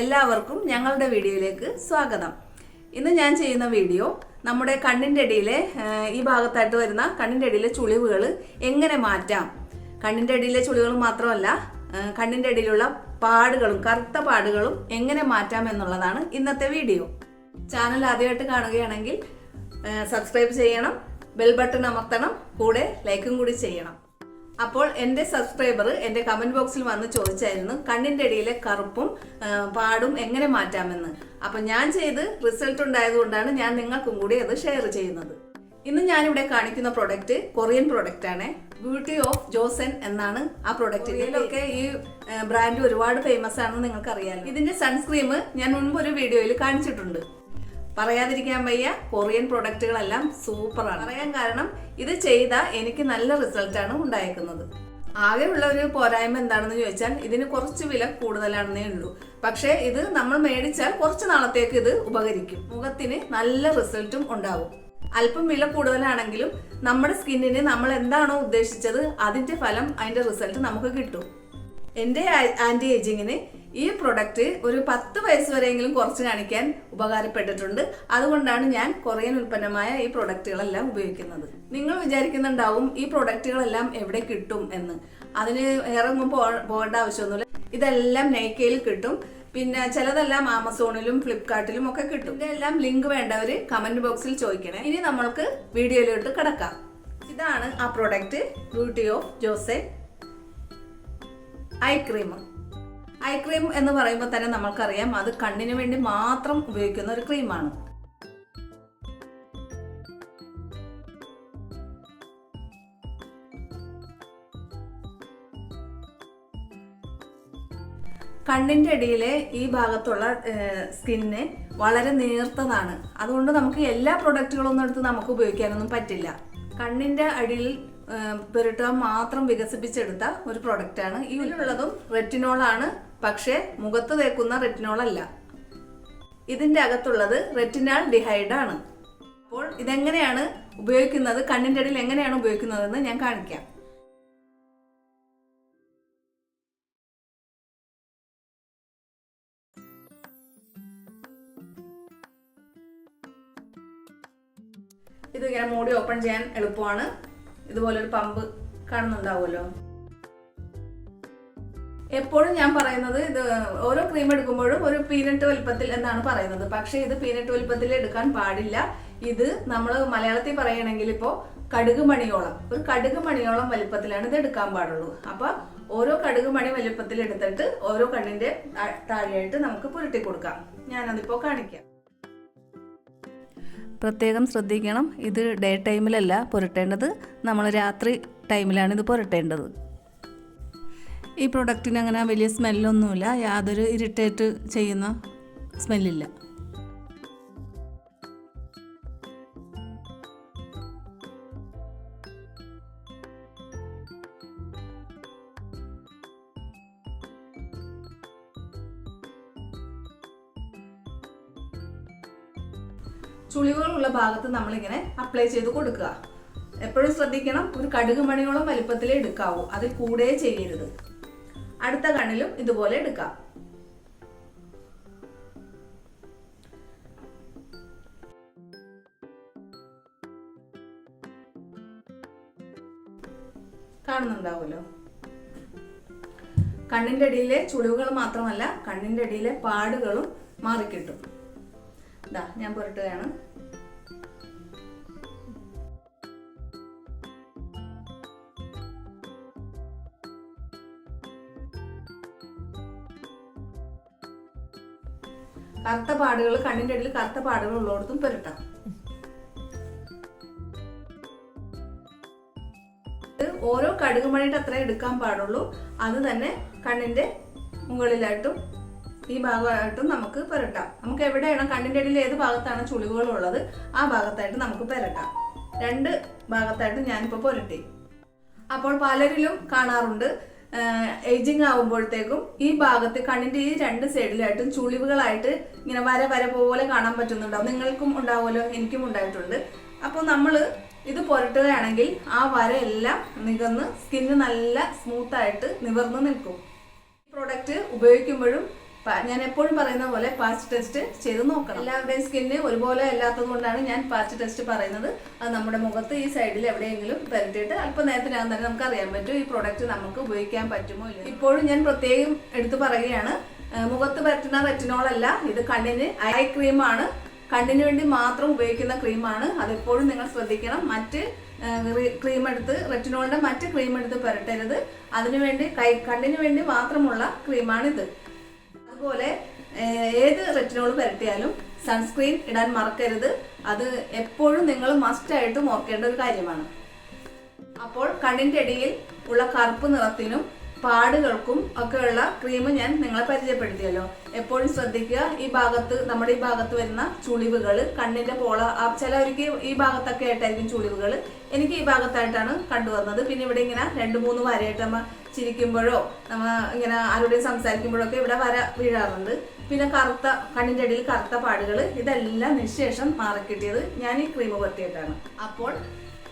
എല്ലാവർക്കും ഞങ്ങളുടെ വീഡിയോയിലേക്ക് സ്വാഗതം. ഇന്ന് ഞാൻ ചെയ്യുന്ന വീഡിയോ നമ്മുടെ കണ്ണിന്റെ അടിയിലെ ഈ ഭാഗത്തായിട്ട് വരുന്ന കണ്ണിന്റെ അടിയിലെ ചുളിവുകൾ എങ്ങനെ മാറ്റാം? കണ്ണിന്റെ അടിയിലെ ചുളിവുകൾ മാത്രമല്ല കണ്ണിന്റെ അടിയിലുള്ള പാടുകളും കറുത്ത പാടുകളും എങ്ങനെ മാറ്റാം എന്നുള്ളതാണ് ഇന്നത്തെ വീഡിയോ. ചാനൽ ആദ്യമായിട്ട് കാണുകയാണെങ്കിൽ സബ്സ്ക്രൈബ് ചെയ്യണം ബെൽ ബട്ടൺ അമർത്തണം കൂടെ ലൈക്കും കൂടി ചെയ്യണം. അപ്പോൾ എന്റെ സബ്സ്ക്രൈബർ എന്റെ കമന്റ് ബോക്സിൽ വന്ന് ചോദിച്ചായിരുന്നു കണ്ണിന്റെ ഇടയിലെ കറുപ്പും പാടും എങ്ങനെ മാറ്റാമെന്ന്? അപ്പം ഞാൻ ചെയ്ത് റിസൾട്ട് ഉണ്ടായതുകൊണ്ടാണ് ഞാൻ നിങ്ങൾക്കും കൂടി അത് ഷെയർ ചെയ്യുന്നത്. ഇന്ന് ഞാനിവിടെ കാണിക്കുന്ന പ്രൊഡക്റ്റ് കൊറിയൻ പ്രൊഡക്റ്റ് ആണ്. ബ്യൂട്ടി ഓഫ് ജോസൻ എന്നാണ് ആ പ്രൊഡക്റ്റ് ഇതിലൊക്കെ ഈ ബ്രാൻഡ് ഒരുപാട് ഫേമസ് ആണെന്ന് നിങ്ങൾക്ക് അറിയാലോ ഇതിന്റെ സൺസ്ക്രീം ഞാൻ മുൻപ് ഒരു വീഡിയോയിൽ കാണിച്ചിട്ടുണ്ട്. പറയാതിരിക്കാൻ വയ്യ. കൊറിയൻ പ്രൊഡക്റ്റുകളെല്ലാം സൂപ്പറാണ് പറയാൻ കാരണം ഇത് ചെയ്ത എനിക്ക് നല്ല റിസൾട്ടാണ് ഉണ്ടായേക്കുന്നത്. ആകെയുള്ള ഒരു പോരായ്മ എന്താണെന്ന് ചോദിച്ചാൽ ഇതിന് കുറച്ച് വില കൂടുതലാണെന്നേ ഉള്ളൂ. പക്ഷേ ഇത് നമ്മൾ മേടിച്ചാൽ കുറച്ച് നാളത്തേക്ക് ഇത് ഉപകരിക്കും. മുഖത്തിന് നല്ല റിസൾട്ടും ഉണ്ടാവും. അല്പം വില കൂടുതലാണെങ്കിലും നമ്മുടെ സ്കിന്നിന് നമ്മൾ എന്താണോ ഉദ്ദേശിച്ചത് അതിന്റെ ഫലം അതിന്റെ റിസൾട്ട് നമുക്ക് കിട്ടും. എന്റെ ആന്റി ഏജിങ്ങിന് ഈ പ്രൊഡക്റ്റ് ഒരു പത്ത് വയസ്സ് വരെയെങ്കിലും കുറച്ച് കാണിക്കാൻ ഉപകാരപ്പെട്ടിട്ടുണ്ട്. അതുകൊണ്ടാണ് ഞാൻ കൊറിയൻ ഉൽപ്പന്നമായ ഈ പ്രൊഡക്റ്റുകളെല്ലാം ഉപയോഗിക്കുന്നത്. നിങ്ങൾ വിചാരിക്കുന്നുണ്ടാവും ഈ പ്രൊഡക്റ്റുകളെല്ലാം എവിടെ കിട്ടും എന്ന്. അതിന് ഇറങ്ങും പോകേണ്ട ആവശ്യമൊന്നുമില്ല. ഇതെല്ലാം നൈക്കയിൽ കിട്ടും. പിന്നെ ചിലതെല്ലാം ആമസോണിലും ഫ്ലിപ്കാർട്ടിലും ഒക്കെ കിട്ടും. ഇതെല്ലാം ലിങ്ക് വേണ്ടവർ കമന്റ് ബോക്സിൽ ചോദിക്കണേ. ഇനി നമ്മൾക്ക് വീഡിയോയിലോട്ട് കിടക്കാം. ഇതാണ് ആ product beauty of Joseon eye cream eye cream എന്ന് പറയുമ്പോൾ തന്നെ നമ്മൾക്കറിയാം അത് കണ്ണിന് വേണ്ടി മാത്രം ഉപയോഗിക്കുന്ന ഒരു ക്രീമാണ്. കണ്ണിന്റെ ഇടയിലെ ഈ ഭാഗത്തുള്ള സ്കിന്ന് വളരെ നേർത്തതാണ്. അതുകൊണ്ട് നമുക്ക് എല്ലാ പ്രൊഡക്റ്റുകളൊന്നും എടുത്ത് നമുക്ക് ഉപയോഗിക്കാനൊന്നും പറ്റില്ല. കണ്ണിന്റെ അടിയിൽ പെരുട്ടുക മാത്രം വികസിപ്പിച്ചെടുത്ത ഒരു പ്രൊഡക്റ്റാണ്. ഇതിലുള്ളതും റെറ്റിനോൾ ആണ് പക്ഷേ മുഖത്ത് തേക്കുന്ന റെറ്റിനോൾ അല്ല ഇതിന്റെ അകത്തുള്ളത് റെറ്റിനാൾ ഡിഹൈഡ് ആണ് അപ്പോൾ ഇതെങ്ങനെയാണ് ഉപയോഗിക്കുന്നത്? കണ്ണിന്റെ ഇടയിൽ എങ്ങനെയാണ് ഉപയോഗിക്കുന്നതെന്ന് ഞാൻ കാണിക്കാം. ഇത് ഇങ്ങനെ മൂടി ഓപ്പൺ ചെയ്യാൻ എളുപ്പമാണ്. ഇതുപോലൊരു പമ്പ് കാണുന്നുണ്ടാവുമല്ലോ? എപ്പോഴും ഞാൻ പറയുന്നത് ഇത് ഓരോ ക്രീം എടുക്കുമ്പോഴും ഒരു പീനട്ട് വലുപ്പത്തിൽ എന്നാണ് പറയുന്നത്. പക്ഷേ ഇത് പീനട്ട് വലുപ്പത്തിൽ എടുക്കാൻ പാടില്ല. ഇത് നമ്മൾ മലയാളത്തിൽ പറയുകയാണെങ്കിൽ ഇപ്പോൾ കടുക് മണിയോളം. ഒരു കടുക് മണിയോളം വലുപ്പത്തിലാണ് ഇത് എടുക്കാൻ പാടുള്ളൂ. അപ്പൊ ഓരോ കടുക് മണി വലുപ്പത്തിൽ എടുത്തിട്ട് ഓരോ കണ്ണിന്റെ താഴെയായിട്ട് നമുക്ക് പുരട്ടി കൊടുക്കാം. ഞാനതിപ്പോ കാണിക്കാം. പ്രത്യേകം ശ്രദ്ധിക്കണം. ഇത് ഡേ ടൈമിലല്ല പുരട്ടേണ്ടത്. നമ്മൾ രാത്രി ടൈമിലാണ് ഇത് പുരട്ടേണ്ടത്. ഈ പ്രൊഡക്റ്റിന് അങ്ങനെ വലിയ സ്മെല്ലൊന്നുമില്ല യാതൊരു ഇറിറ്റേറ്റ് ചെയ്യുന്ന സ്മെല്ലില്ല ചുളിവുകളുള്ള ഭാഗത്ത് നമ്മളിങ്ങനെ അപ്ലൈ ചെയ്ത് കൊടുക്കുക. എപ്പോഴും ശ്രദ്ധിക്കണം ഒരു കടുക് മണിയോളം വലിപ്പത്തിലേ എടുക്കാവൂ. അതിൽ കൂടെ ചെയ്യരുത്. അടുത്ത കണ്ണിലും ഇതുപോലെ എടുക്കാം. കാണുന്നുണ്ടാവുമല്ലോ. കണ്ണിന്റെ അടിയിലെ ചുളിവുകൾ മാത്രമല്ല കണ്ണിന്റെ അടിയിലെ പാടുകളും മാറിക്കിട്ടും. ഇതാ ഞാൻ പുരട്ടുകയാണ്. കറുത്ത പാടുകൾ കണ്ണിന്റെ അടിയിൽ കറുത്ത പാടുകൾ ഉള്ളിടത്തും പുരട്ടാം. ഓരോ ഓരോ കടുകുമണിയുടെ അത്ര എടുക്കാൻ പാടുള്ളൂ. അത് തന്നെ കണ്ണിന്റെ മുകളിലായിട്ടും ഈ ഭാഗമായിട്ടും നമുക്ക് പുരട്ടാം. നമുക്ക് എവിടെയാണ് കണ്ണിന്റെ അടിയിൽ ഏത് ഭാഗത്താണ് ചുളിവുകൾ ഉള്ളത് ആ ഭാഗത്തായിട്ട് നമുക്ക് പുരട്ടാം. രണ്ട് ഭാഗത്തായിട്ട് ഞാനിപ്പോൾ പുരട്ടി. അപ്പോൾ പലരിലും കാണാറുണ്ട് ഏജിങ് ആവുമ്പോഴത്തേക്കും ഈ ഭാഗത്ത് കണ്ണിന്റെ ഈ രണ്ട് സൈഡിലായിട്ടും ചുളിവുകളായിട്ട് ഇങ്ങനെ വര വര പോലെ കാണാൻ പറ്റുന്നുണ്ടാവും. നിങ്ങൾക്കും ഉണ്ടാവുമല്ലോ എനിക്കും ഉണ്ടായിട്ടുണ്ട്. അപ്പോൾ നമ്മൾ ഇത് പുരട്ടുകയാണെങ്കിൽ ആ വര എല്ലാം നികന്ന് സ്കിന്ന് നല്ല സ്മൂത്തായിട്ട് നിവർന്ന് നിൽക്കും. പ്രോഡക്റ്റ് ഉപയോഗിക്കുമ്പോഴും ഞാൻ എപ്പോഴും പറയുന്ന പോലെ പാച്ച് ടെസ്റ്റ് ചെയ്ത് നോക്കണം. എല്ലാവരുടെയും സ്കിന്നിന് ഒരുപോലെ അല്ലാത്തത് കൊണ്ടാണ് ഞാൻ പാച്ച് ടെസ്റ്റ് പറയുന്നത്. അത് നമ്മുടെ മുഖത്ത് ഈ സൈഡിൽ എവിടെയെങ്കിലും പരത്തിയിട്ട് അല്പം നേരത്തിനകം തന്നെ നമുക്ക് അറിയാൻ പറ്റും ഈ പ്രോഡക്റ്റ് നമുക്ക് ഉപയോഗിക്കാൻ പറ്റുമോ ഇല്ല ഇപ്പോഴും ഞാൻ പ്രത്യേകം എടുത്തു പറയുകയാണ് മുഖത്ത് പറ്റുന്ന റെറ്റിനോൾ അല്ല ഇത് കണ്ണിന് ഐ ക്രീമാണ് കണ്ണിന് വേണ്ടി മാത്രം ഉപയോഗിക്കുന്ന ക്രീമാണ് അതെപ്പോഴും നിങ്ങൾ ശ്രദ്ധിക്കണം. മറ്റ് ക്രീം എടുത്ത് റെറ്റിനോളിന്റെ മറ്റ് ക്രീം എടുത്ത് പുരട്ടരുത്. അതിനുവേണ്ടി കൈ കണ്ണിന് വേണ്ടി മാത്രമുള്ള ക്രീമാണിത് അതുപോലെ ഏത് റെറ്റിനോൾ പുരട്ടിയാലും സൺസ്ക്രീൻ ഇടാൻ മറക്കരുത്. അത് എപ്പോഴും നിങ്ങൾ മസ്റ്റ് മസ്റ്റായിട്ടും ഓർക്കേണ്ട ഒരു കാര്യമാണ്. അപ്പോൾ കണ്ണിന്റെ ഇടയിൽ ഉള്ള കറുപ്പ് നിറത്തിനും പാടുകൾക്കും ഒക്കെയുള്ള ക്രീം ഞാൻ നിങ്ങളെ പരിചയപ്പെടുത്തിയല്ലോ. എപ്പോഴും ശ്രദ്ധിക്കുക ഈ ഭാഗത്ത് നമ്മുടെ ഈ ഭാഗത്ത് വരുന്ന ചുളിവുകൾ കണ്ണിന്റെ പോള ചിലവർക്ക് ഈ ഭാഗത്തൊക്കെ ആയിട്ടായിരിക്കും ചുളിവുകൾ എനിക്ക് ഈ ഭാഗത്തായിട്ടാണ് കണ്ടുവന്നത് പിന്നെ ഇവിടെ ഇങ്ങനെ രണ്ട് മൂന്ന് വരയായിട്ട് നമ്മൾ ചിരിക്കുമ്പോഴോ നമ്മ ഇങ്ങനെ ആരോടെയും സംസാരിക്കുമ്പോഴൊക്കെ ഇവിടെ വര വീഴാറുണ്ട്. പിന്നെ കറുത്ത കണ്ണിന്റെ അടിയിൽ കറുത്ത പാടുകൾ ഇതെല്ലാം നിശേഷം മാറിക്കിട്ടിയത് ഞാൻ ഈ ക്രീം പറ്റിയിട്ടാണ് അപ്പോൾ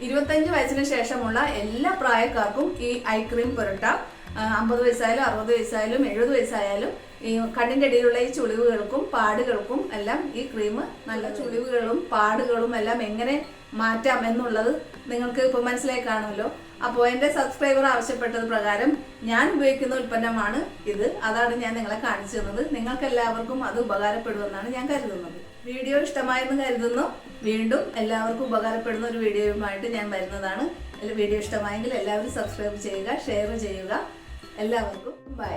ഇരുപത്തഞ്ച് വയസ്സിന് ശേഷമുള്ള എല്ലാ പ്രായക്കാർക്കും ഈ ഐ ക്രീം പുരട്ടാം. അമ്പത് വയസ്സായാലും അറുപത് വയസ്സായാലും എഴുപത് വയസ്സായാലും ഈ കണ്ണിന്റെ ഇടയിലുള്ള ഈ ചുളിവുകൾക്കും പാടുകൾക്കും എല്ലാം ഈ ക്രീം നല്ല ചുളിവുകളും പാടുകളും എല്ലാം എങ്ങനെ മാറ്റാം എന്നുള്ളത് നിങ്ങൾക്ക് ഇപ്പോൾ മനസ്സിലായി കാണുമല്ലോ. അപ്പോൾ എന്റെ സബ്സ്ക്രൈബർ ആവശ്യപ്പെട്ടത് പ്രകാരം ഞാൻ ഉപയോഗിക്കുന്ന ഉൽപ്പന്നമാണ് ഇത്. അതാണ് ഞാൻ നിങ്ങളെ കാണിച്ചു തന്നത്. നിങ്ങൾക്ക് എല്ലാവർക്കും അത് ഉപകാരപ്പെടുമെന്നാണ് ഞാൻ കരുതുന്നത്. വീഡിയോ ഇഷ്ടമായെന്ന് കരുതുന്നു. വീണ്ടും എല്ലാവർക്കും ഉപകാരപ്പെടുന്ന ഒരു വീഡിയോയുമായിട്ട് ഞാൻ വരുന്നതാണ്. വീഡിയോ ഇഷ്ടമായെങ്കിൽ എല്ലാവരും സബ്സ്ക്രൈബ് ചെയ്യുക ഷെയർ ചെയ്യുക. എല്ലാവർക്കും ബൈ.